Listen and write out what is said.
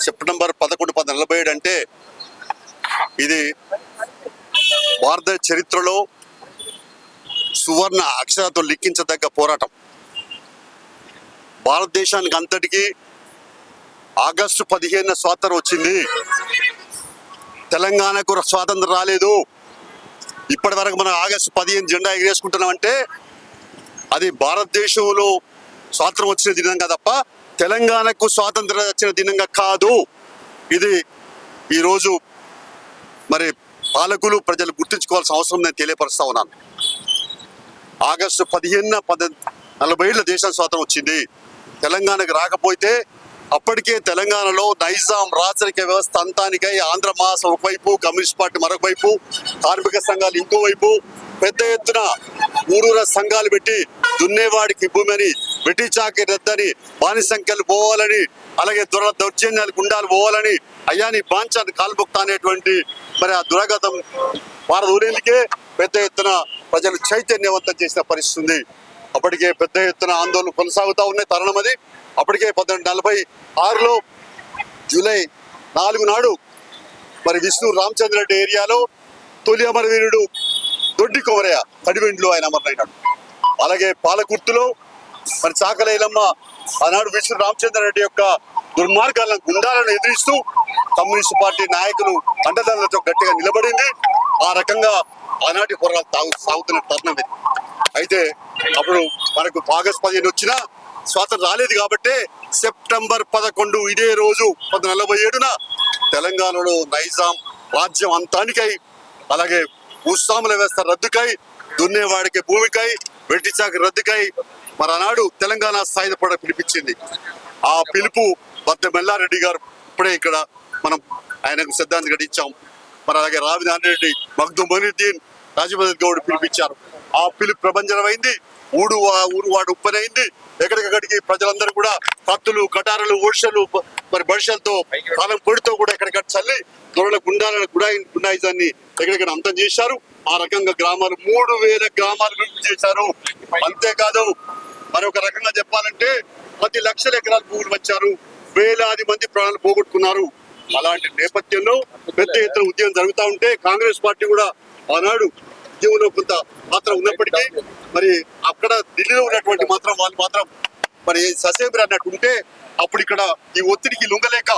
September పదకొండు పది నలభై ఏడు అంటే ఇది భారత చరిత్రలో సువర్ణ అక్షరాతో లిఖించదగ్గ పోరాటం. భారతదేశానికి అంతటికీ ఆగస్టు పదిహేను స్వాతంత్రం వచ్చింది. తెలంగాణకు స్వాతంత్రం రాలేదు. ఇప్పటి వరకు మనం ఆగస్టు పదిహేను జెండా ఎగిరేసుకుంటున్నామంటే అది భారతదేశంలో స్వాతంత్రం వచ్చిన దినం తప్ప తెలంగాణకు స్వాతంత్రం వచ్చిన దినంగా కాదు. ఇది ఈరోజు మరి పాలకులు ప్రజలు గుర్తుంచుకోవాల్సిన అవసరం నేను తెలియపరుస్తా ఉన్నాను. ఆగస్టు పదిహేనున పద నలభై ఏళ్ళ దేశం స్వాతంత్రం వచ్చింది. తెలంగాణకు రాకపోతే అప్పటికే తెలంగాణలో నైజాం రాచరిక వ్యవస్థ అంతానికై ఆంధ్ర మహాసభ ఒకవైపు కమ్యూనిస్ట్ పార్టీ మరొక వైపు కార్మిక సంఘాలు ఇంకోవైపు పెద్ద ఎత్తున ఊరూర సంఘాలు పెట్టి దున్నేవాడికి భూమి అని బ్రిటిష్ చాకి రద్దని బాని సంఖ్యలు పోవాలని అలాగే దుర దౌర్జన్యాలు గుండాలు పోవాలని అయ్యాని బాంచాన్ని కాల్బొక్తా అనేటువంటి మరి ఆ దురాగతం భారత ఊరేందుకే పెద్ద ఎత్తున ప్రజలు చైతన్యవంతం చేసిన పరిస్థితి ఉంది అప్పటికే పెద్ద ఎత్తున ఆందోళన కొనసాగుతూ ఉన్నాయి తరుణం అది. అప్పటికే పద్దెనిమిది నలభై ఆరులో జూలై నాలుగు నాడు మరి విష్ణు రామచంద్ర రెడ్డి ఏరియాలో తొలి అమరవీరుడు దొడ్డి కొవరయ్య కడివెండ్లో ఆయన అమరులైనాడు అలాగే పాలకుర్తిలో మరి చాకలైలమ్మ ఆనాడు విష్ణు రామచంద్ర రెడ్డి యొక్క దుర్మార్గాలను గుండాలను ఎదిరిస్తూ కమ్యూనిస్ట్ పార్టీ నాయకులు అండదండలతో గట్టిగా నిలబడింది. ఆ రకంగా ఆనాటి పోరాలు తాగు సాగుతున్న తరుణం ఇది. అయితే అప్పుడు మనకు ఆగస్ట్ పదిహేను వచ్చినా స్వాతంత్రం రాలేదు కాబట్టి సెప్టెంబర్ పదకొండు ఇదే రోజు పది నలభై ఏడున తెలంగాణలో నైజాం రాజ్యం అంతానికై అలాగే భూస్వాముల వ్యవస్థ రద్దుకై. దున్నేవాడికి భూమికై వెట్టిచాకి రద్దుకై. మరనాడు తెలంగాణ సాయుధ పడ పిలిపించింది. ఆ పిలుపు బద్దె మెల్లారెడ్డి గారు ఇప్పుడే ఇక్కడ మనం ఆయనకు శ్రద్ధాంజలి గడించాం. మరి అలాగే రావి నారాయణరెడ్డి మగ్దు మొయినుద్దీన్ రాజమోహన్ గౌడ్ పిలిపించారు. ఆ పిలుపు ప్రభంజనమైంది. ఊడు వా- ఊరు వాడు ఉప్పనైంది. ఎక్కడికక్కడికి ప్రజలందరూ కూడా కత్తులు కటారులు ఓషలు మరి బడిషలతో కాలం పొడితో కూడా ఎక్కడికక్కడ చల్లి దొరల గుండాల గుడాయి గుండాయిజాన్ని ఎక్కడిక్కడ అంతం చేశారు. ఆ రకంగా గ్రామాలు మూడు వేల గ్రామాలు అభివృద్ధి చేశారు. అంతేకాదు మరొక రకంగా చెప్పాలంటే పది లక్షల ఎకరాలు భూములు వచ్చారు వేలాది మంది ప్రాణాలు పోగొట్టుకున్నారు. అలాంటి నేపథ్యంలో పెద్ద ఎత్తున ఉద్యమం జరుగుతూ ఉంటే కాంగ్రెస్ పార్టీ కూడా ఆనాడు ఉద్యమంలో కొంత మాత్రం ఉన్నప్పటికీ మరి అక్కడ ఢిల్లీలో ఉన్నటువంటి మాత్రం వాళ్ళు మాత్రం మరి ససేబర్ అన్నట్టు ఉంటే అప్పుడు ఇక్కడ ఈ ఒత్తిడికి లొంగలేక